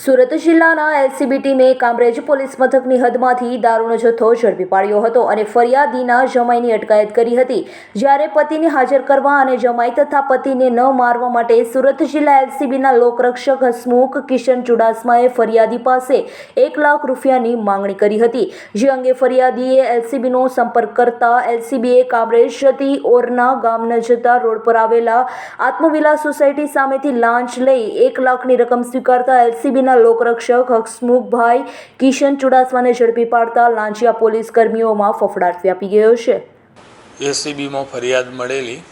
સુરત જિલ્લાના એલસીબી ટીમે કામરેજ પોલીસ મથકની હદમાંથી દારૂનો જથ્થો ઝડપી પાડ્યો હતો અને ફરિયાદીના જમાઈની અટકાયત કરી હતી. જ્યારે પતિને હાજર કરવા અને જમાઈ તથા પતિને ન મારવા માટે સુરત જિલ્લા એલસીબીના લોકરક્ષક હસમુખ કિશન ચુડાસમાએ ફરિયાદી પાસે એક લાખ રૂપિયાની માંગણી કરી હતી. જે અંગે ફરિયાદીએ એલસીબીનો સંપર્ક કરતા એલસીબીએ કામરેજ જતી ઓરના ગામ જતા રોડ પર આવેલા આત્મવિલાસ સોસાયટી સામેથી લાંચ લઈ એક લાખની રકમ સ્વીકારતા એલસીબીના લોકરક્ષક હસમુખભાઈ કિશન ચુડાસમાને ઝડપી પાડતા લાંચિયા પોલીસ કર્મીઓમાં ફફડાટ વ્યાપી ગયો છે. એસીબીમાં ફરિયાદ મળેલી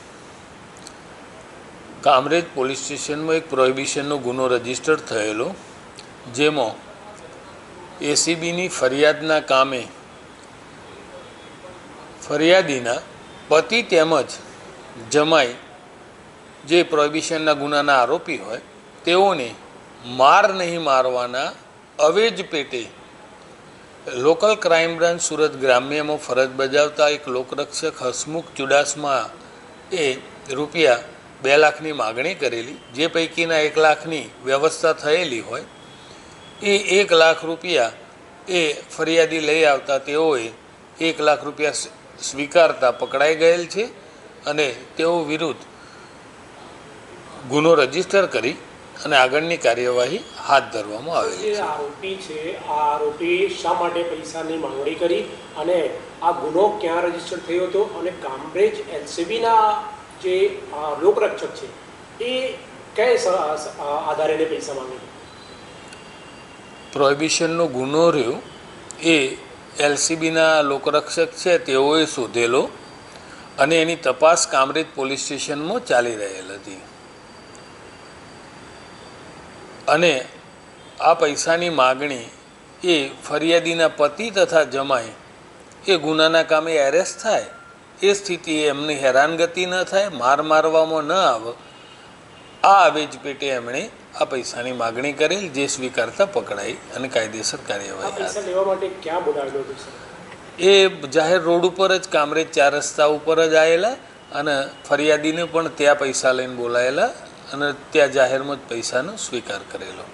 કામરેજ પોલીસ સ્ટેશનમાં એક પ્રોહિબિશનનો ગુનો રજિસ્ટર થયેલો, જેમાં એસીબીની ફરિયાદના કામે ફરિયાદીના પતિ તેમજ જમાઈ જે પ્રોહિબિશનના ગુનાના આરોપી હોય તેઓને માર નહીં મારવાના અવેજ પેટે. લોકલ ક્રાઇમ બ્રાન્ચ સુરત ગ્રામ્યમાં ફરજ બજાવતા એક લોકરક્ષક હસમુખ ચુડાસમા એ રૂપિયા બે લાખની માગણી કરેલી, જે પૈકીના એક લાખની વ્યવસ્થા થયેલી હોય. એ એક લાખ રૂપિયા એ ફરિયાદી લઈ આવતા તેઓએ એક લાખ રૂપિયા સ્વી- સ્વીકારતા પકડાઈ ગયેલ છે અને તેઓ વિરુદ્ધ ગુનો રજિસ્ટર કરી અને આગળની કાર્યવાહી હાથ ધરવામાં આવેલી છે. આરોપી છે આ આરોપી શા માટે પૈસાની માંગણી કરી અને આ ગુનો ક્યાં રજિસ્ટર થયો હતો અને કામરેજ એલસીબીના જે લોકરક્ષક છે એ કયા આધારે પૈસા માંગે પ્રોહિબિશનનો ગુનો રહ્યો. એ એલસીબીના લોકરક્ષક છે તેઓએ શોધેલો અને એની તપાસ કામરેજ પોલીસ સ્ટેશનમાં ચાલી રહેલ હતી. અને આ પૈસાની માગણી એ ફરિયાદીના પતિ તથા જમાઈ એ ગુનાના કામે એરેસ્ટ થાય એ સ્થિતિએ એમની હેરાનગતિ ન થાય માર મારવામાં ન આવે આ આવેજ પેટે એમણે આ પૈસાની માગણી કરેલ જે સ્વીકારતા પકડાઈ અને કાયદેસર કાર્યવાહી એ જાહેર રોડ ઉપર જ કામરેજ ચાર રસ્તા ઉપર જ આવેલા અને ફરિયાદીને પણ ત્યાં પૈસા લઈને બોલાયેલા અને ત્યાં જાહેરમાં જ પૈસાનો સ્વીકાર કરેલો.